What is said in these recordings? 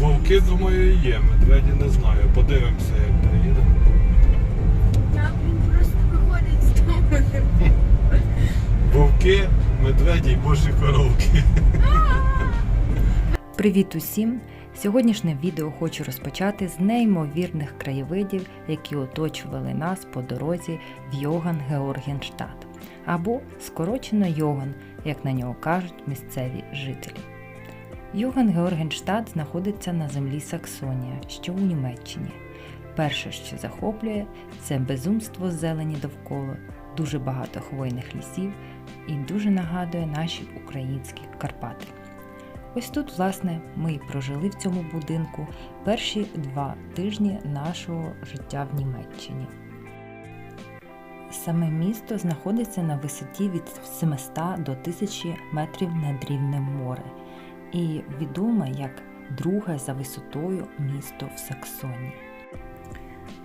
Вовки, думаю, є. Медведі не знаю. Подивимося, як приїдемо. Так, він просто виходить з дому. Вовки, медведі і божі коровки. Привіт усім! Сьогоднішнє відео хочу розпочати з неймовірних краєвидів, які оточували нас по дорозі в Йоган Георгенштадт, або скорочено Йоган, як на нього кажуть місцеві жителі. Йоган Георгенштадт знаходиться на землі Саксонія, що у Німеччині. Перше, що захоплює, це безумство зелені довкола, дуже багато хвойних лісів і дуже нагадує наші українські Карпати. Ось тут, власне, ми і прожили в цьому будинку перші два тижні нашого життя в Німеччині. Саме місто знаходиться на висоті від 700 до 1000 метрів над рівнем моря і відоме як друге за висотою місто в Саксонії.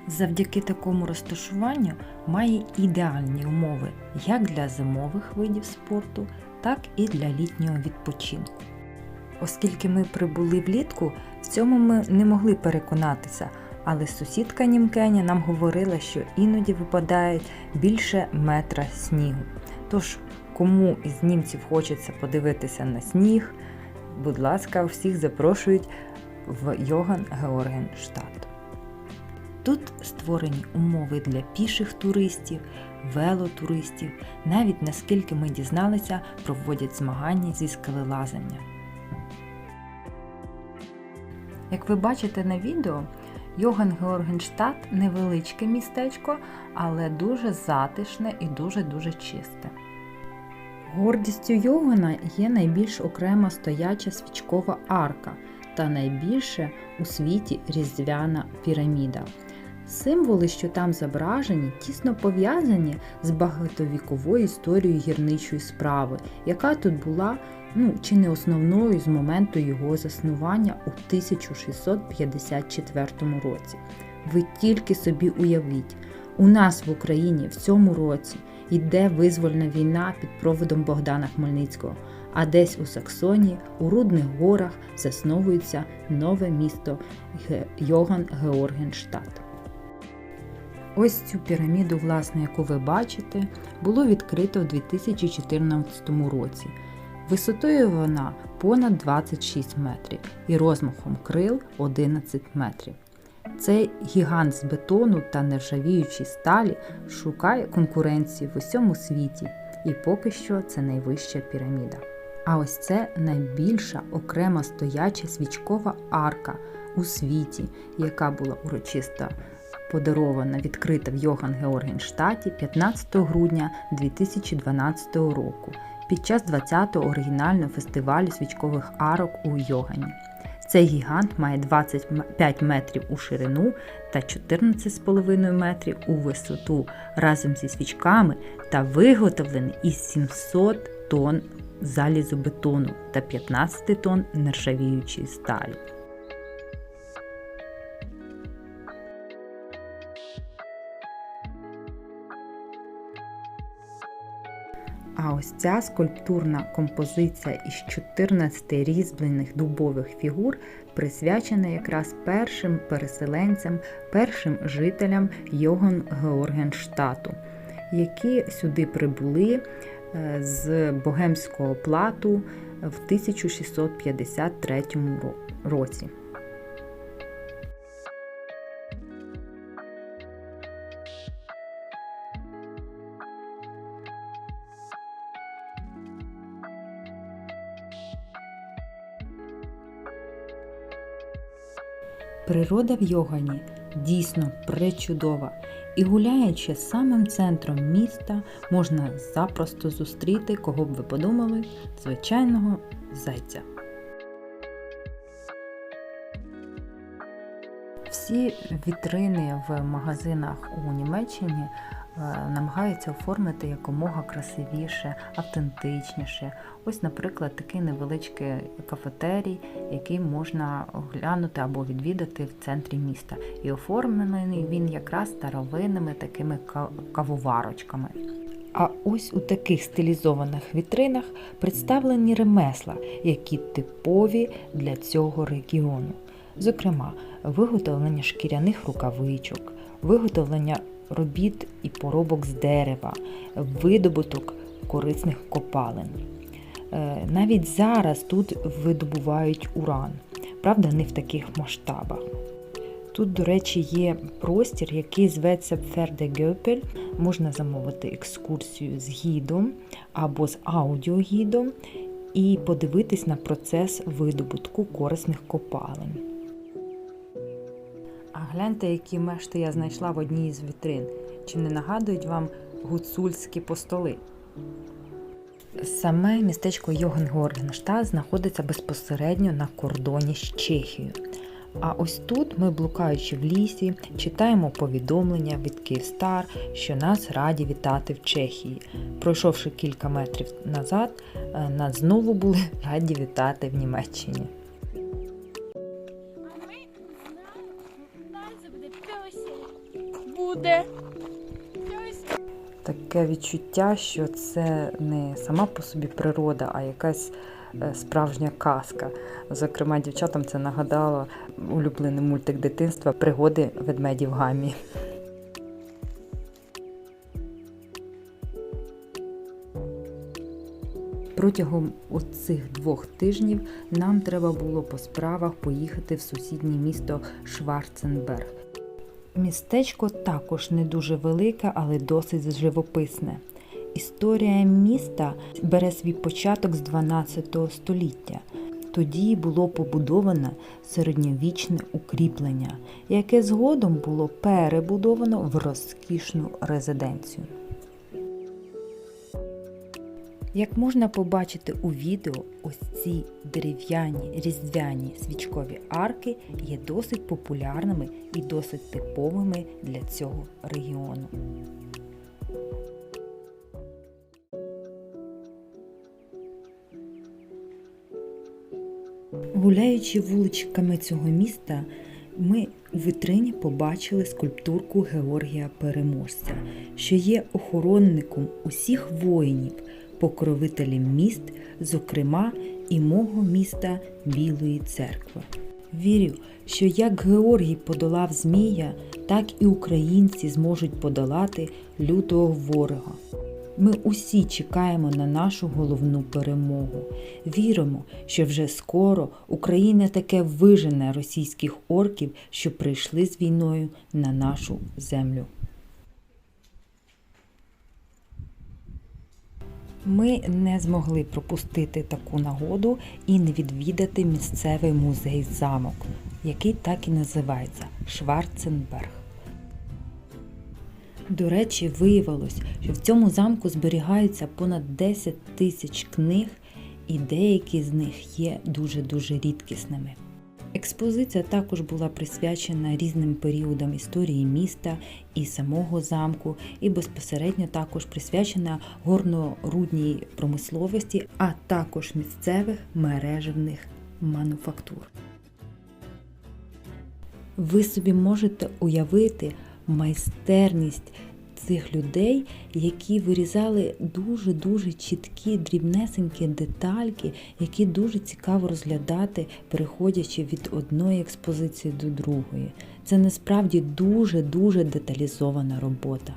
Завдяки такому розташуванню має ідеальні умови як для зимових видів спорту, так і для літнього відпочинку. Оскільки ми прибули влітку, в цьому ми не могли переконатися, але сусідка Німкеня нам говорила, що іноді випадає більше метра снігу. Тож, кому із німців хочеться подивитися на сніг, будь ласка, всіх запрошують в Йоган Георгенштадт. Тут створені умови для піших туристів, велотуристів, навіть наскільки ми дізналися, проводять змагання зі скелелазання. Як ви бачите на відео, Йоган Георгенштадт невеличке містечко, але дуже затишне і дуже-дуже чисте. Гордістю Йогана є найбільш окрема стояча свічкова арка та найбільше у світі різдвяна піраміда. Символи, що там зображені, тісно пов'язані з багатовіковою історією гірничої справи, яка тут була ну, чи не основною з моменту його заснування у 1654 році. Ви тільки собі уявіть, у нас в Україні в цьому році йде визвольна війна під проводом Богдана Хмельницького, а десь у Саксонії, у Рудних горах засновується нове місто Йоган Георгенштадт. Ось цю піраміду, власне, яку ви бачите, було відкрито в 2014 році. Висотою вона понад 26 метрів і розмахом крил 11 метрів. Цей гігант з бетону та нержавіючої сталі шукає конкуренції в усьому світі, і поки що це найвища піраміда. А ось це найбільша окрема стояча свічкова арка у світі, яка була урочисто подарована, відкрита в Йоган Георгенштаті 15 грудня 2012 року під час 20-го оригінального фестивалю свічкових арок у Йогані. Цей гігант має 25 метрів у ширину та 14,5 метрів у висоту разом зі свічками та виготовлений із 700 тонн залізобетону та 15 тонн нержавіючої сталі. А ось ця скульптурна композиція із 14 різьблених дубових фігур присвячена якраз першим переселенцям, першим жителям Йоган Георгенштату, які сюди прибули е, з Богемського плату в 1653 році. Природа в Йогані дійсно пречудова, і гуляючи самим центром міста, можна запросто зустріти, кого б ви подумали, звичайного зайця. Всі вітрини в магазинах у Німеччині намагаються оформити якомога красивіше, автентичніше. Ось, наприклад, такий невеличкий кафетерій, який можна оглянути або відвідати в центрі міста. І оформлений він якраз старовинними такими кавоварочками. А ось у таких стилізованих вітринах представлені ремесла, які типові для цього регіону. зокрема, виготовлення шкіряних рукавичок, виготовлення робіт і поробок з дерева, видобуток корисних копалин. Е, Навіть зараз тут видобувають уран, правда, не в таких масштабах. Тут, до речі, є простір, який зветься Пфердегьопель. Можна замовити екскурсію з гідом або з аудіогідом і подивитись на процес видобутку корисних копалин. А гляньте, які мешти я знайшла в одній із вітрин. Чи не нагадують вам гуцульські постоли? Саме містечко Йогенгоргенштадт знаходиться безпосередньо на кордоні з Чехією. А ось тут ми, блукаючи в лісі, читаємо повідомлення від Київстар, що нас раді вітати в Чехії. Пройшовши кілька метрів назад, е, нас знову були раді вітати в Німеччині. Таке відчуття, що це не сама по собі природа, а якась е, справжня казка. Зокрема, дівчатам це нагадало улюблений мультик дитинства Пригоди ведмедів Гамі. Протягом оцих двох тижнів нам треба було по справах поїхати в сусіднє місто Шварценберг. Містечко також не дуже велике, але досить живописне. Історія міста бере свій початок з 12 століття. Тоді було побудоване середньовічне укріплення, яке згодом було перебудовано в розкішну резиденцію. Як можна побачити у відео, ось ці дерев'яні різдвяні свічкові арки є досить популярними і досить типовими для цього регіону. Гуляючи вуличками цього міста, ми у витрині побачили скульптурку Георгія Переможця, що є охоронником усіх воїнів, покровителем міст, зокрема і мого міста Білої церкви. Вірю, що як Георгій подолав Змія, так і українці зможуть подолати лютого ворога. Ми усі чекаємо на нашу головну перемогу. Віримо, що вже скоро Україна таке вижене російських орків, що прийшли з війною на нашу землю. Ми не змогли пропустити таку нагоду і не відвідати місцевий музей замок, який так і називається Шварценберг. До речі, виявилось, що в цьому замку зберігаються понад 10 тисяч книг, і деякі з них є дуже-дуже рідкісними. Експозиція також була присвячена різним періодам історії міста і самого замку, і безпосередньо також присвячена горно-рудній промисловості, а також місцевих мережевних мануфактур. Ви собі можете уявити майстерність цих людей, які вирізали дуже-дуже чіткі, дрібнесенькі детальки, які дуже цікаво розглядати, переходячи від одної експозиції до другої. Це насправді дуже-дуже деталізована робота.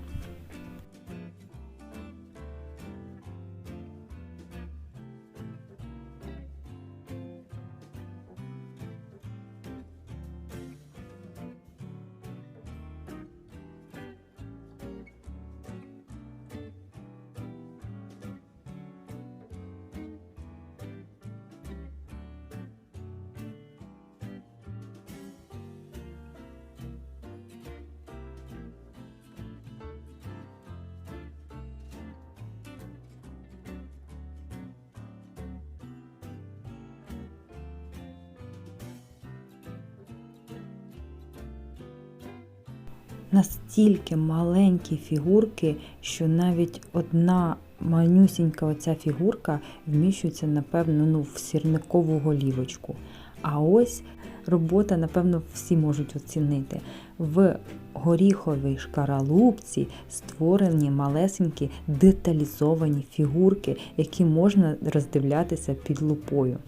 Настільки маленькі фігурки, що навіть одна манюсінька оця фігурка вміщується, напевно, ну, в сірникову голівочку. А ось робота, напевно, всі можуть оцінити. В горіховій шкаралупці створені малесенькі деталізовані фігурки, які можна роздивлятися під лупою.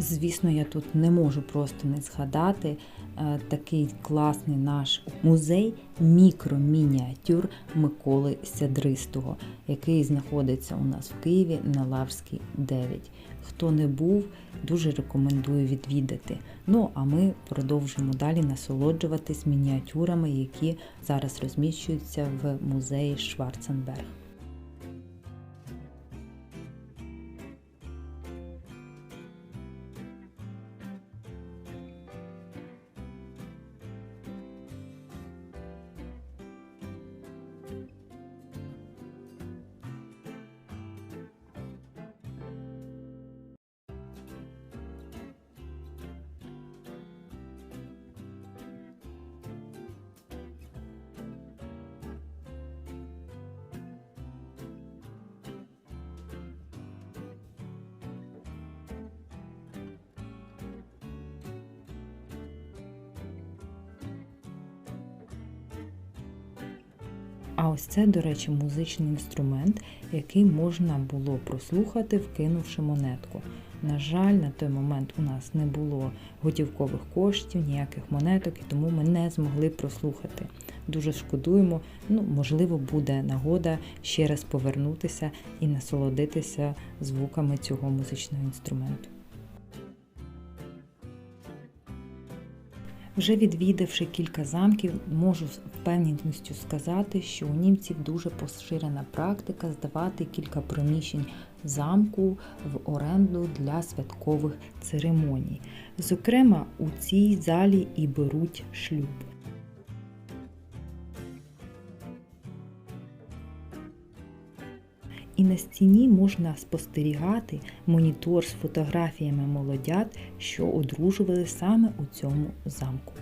Звісно, я тут не можу просто не згадати е, такий класний наш музей мікромініатюр Миколи Сядристого, який знаходиться у нас в Києві на Лаврській 9. Хто не був, дуже рекомендую відвідати. Ну а ми продовжимо далі насолоджуватись мініатюрами, які зараз розміщуються в музеї Шварценберг. А ось це, до речі, музичний інструмент, який можна було прослухати, вкинувши монетку. На жаль, на той момент у нас не було готівкових коштів, ніяких монеток, і тому ми не змогли прослухати. Дуже шкодуємо. Ну, можливо, буде нагода ще раз повернутися і насолодитися звуками цього музичного інструменту. Вже відвідавши кілька замків, можу з впевненістю сказати, що у німців дуже поширена практика здавати кілька приміщень замку в оренду для святкових церемоній. Зокрема, у цій залі і беруть шлюб. І на стіні можна спостерігати монітор з фотографіями молодят, що одружували саме у цьому замку.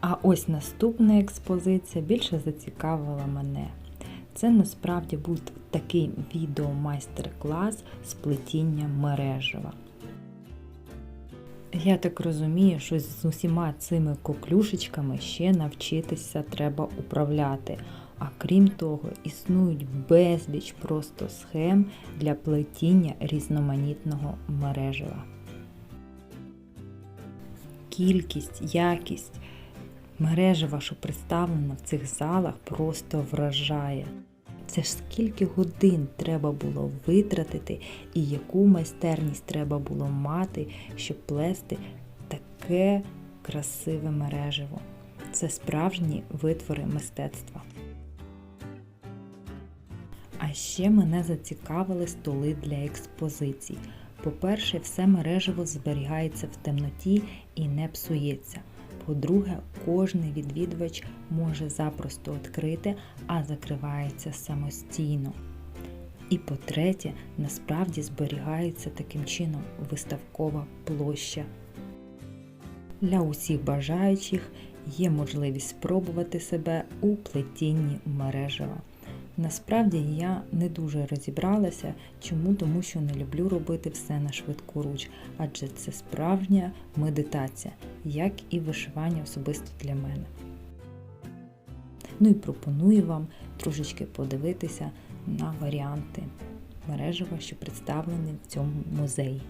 А ось наступна експозиція більше зацікавила мене. Це насправді був такий відеомайстер-клас з плетіння мережева. Я так розумію, що з усіма цими коклюшечками ще навчитися треба управляти. А крім того, існують безліч просто схем для плетіння різноманітного мережева. Кількість, якість мережева, що представлена в цих залах, просто вражає. Це ж скільки годин треба було витратити і яку майстерність треба було мати, щоб плести таке красиве мережево. Це справжні витвори мистецтва. А ще мене зацікавили столи для експозицій. По-перше, все мережево зберігається в темноті і не псується. По-друге, кожний відвідувач може запросто відкрити, а закривається самостійно. І по-третє, насправді зберігається таким чином виставкова площа. Для усіх бажаючих є можливість спробувати себе у плетінні мережева. Насправді я не дуже розібралася, чому, тому що не люблю робити все на швидку руч, адже це справжня медитація, як і вишивання особисто для мене. Ну і пропоную вам трошечки подивитися на варіанти мережева, що представлені в цьому музеї.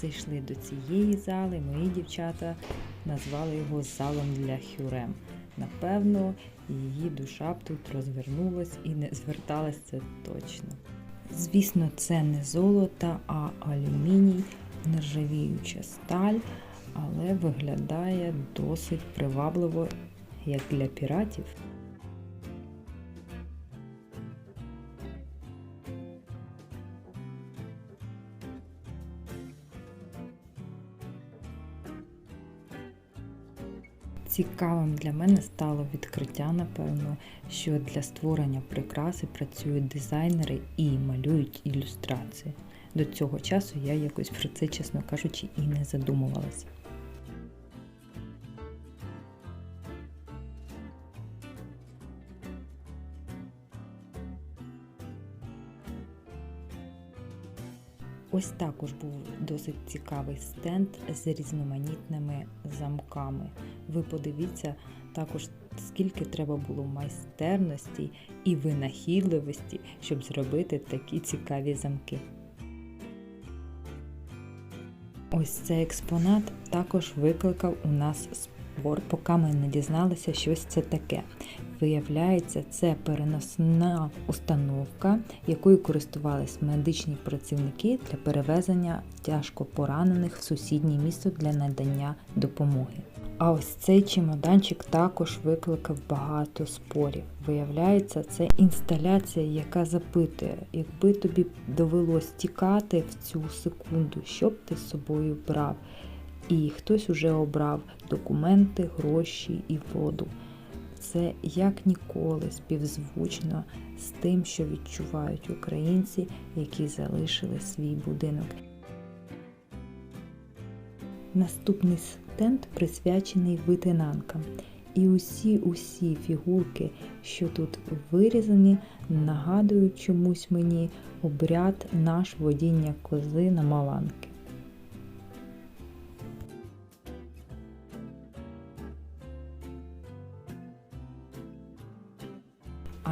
Зайшли до цієї зали, мої дівчата назвали його залом для хюрем. Напевно, її душа б тут розвернулась і не зверталась це точно. Звісно, це не золото, а алюміній, нержавіюча сталь, але виглядає досить привабливо, як для піратів. Цікавим для мене стало відкриття, напевно, що для створення прикраси працюють дизайнери і малюють ілюстрації. До цього часу я якось про це, чесно кажучи, і не задумувалася. Ось також був досить цікавий стенд з різноманітними замками. Ви подивіться також, скільки треба було майстерності і винахідливості, щоб зробити такі цікаві замки. Ось цей експонат також викликав у нас спор, поки ми не дізналися, щось це таке. Виявляється, це переносна установка, якою користувались медичні працівники для перевезення тяжко поранених в сусіднє місто для надання допомоги. А ось цей чемоданчик також викликав багато спорів. Виявляється, це інсталяція, яка запитує, якби тобі довелось тікати в цю секунду, що б ти з собою брав. І хтось уже обрав документи, гроші і воду. Це як ніколи співзвучно з тим, що відчувають українці, які залишили свій будинок. Наступний стенд присвячений витинанкам. І усі усі фігурки, що тут вирізані, нагадують чомусь мені обряд наш водіння кози на маланки.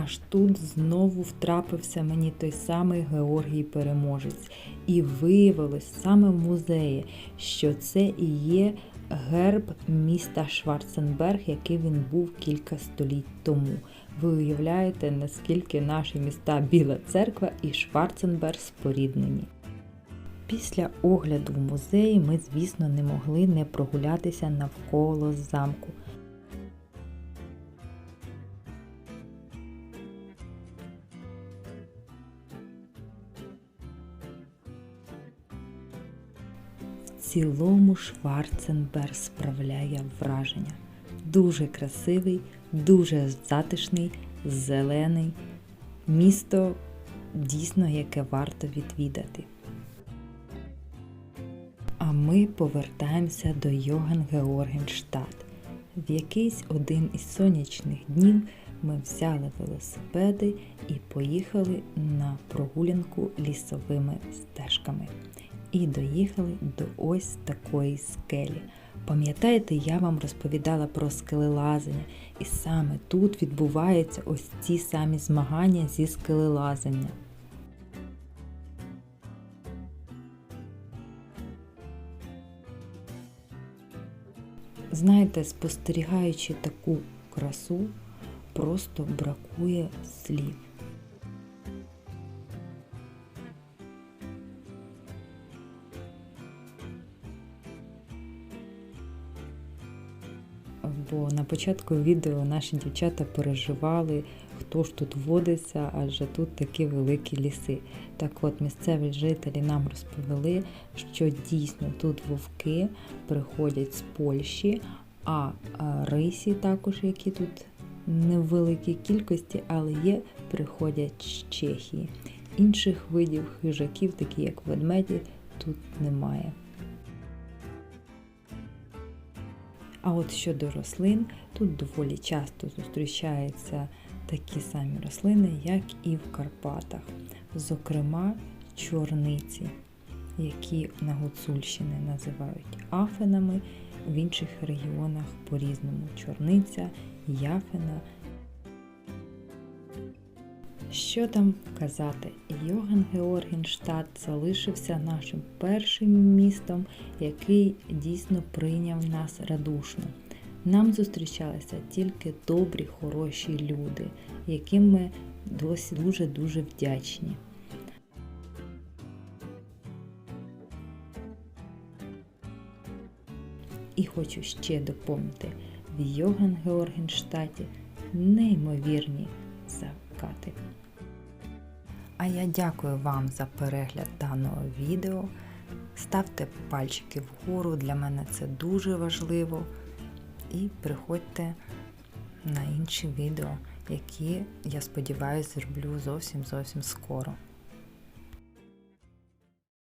Аж тут знову втрапився мені той самий Георгій Переможець, і виявилось саме в музеї, що це і є герб міста Шварценберг, який він був кілька століть тому. Ви уявляєте, наскільки наші міста Біла Церква і Шварценберг споріднені. Після огляду в музеї ми, звісно, не могли не прогулятися навколо замку. Цілому Шварценберг справляє враження. Дуже красивий, дуже затишний, зелений. Місто дійсно яке варто відвідати. А ми повертаємося до Йоган Георгенштадт. В якийсь один із сонячних днів ми взяли велосипеди і поїхали на прогулянку лісовими стежками. І доїхали до ось такої скелі. Пам'ятаєте, я вам розповідала про скелелазення, і саме тут відбуваються ось ці самі змагання зі скелелазення. Знаєте, спостерігаючи таку красу, просто бракує слів. Бо на початку відео наші дівчата переживали, хто ж тут водиться, адже тут такі великі ліси. Так от місцеві жителі нам розповіли, що дійсно тут вовки приходять з Польщі, а а рисі також, які тут не кількості, але є, приходять з Чехії. Інших видів хижаків, такі як ведмеді, тут немає. А от щодо рослин, тут доволі часто зустрічаються такі самі рослини, як і в Карпатах, зокрема чорниці, які на Гуцульщині називають афенами, в інших регіонах по-різному чорниця, яфена. Що там казати, Йоган Георгенштадт залишився нашим першим містом, який дійсно прийняв нас радушно. Нам зустрічалися тільки добрі, хороші люди, яким ми досі дуже-дуже вдячні. І хочу ще доповнити, в Йоган Георгенштадті неймовірні закати. А я дякую вам за перегляд даного відео. Ставте пальчики вгору, для мене це дуже важливо. І приходьте на інші відео, які, я сподіваюся, зроблю зовсім зовсім скоро.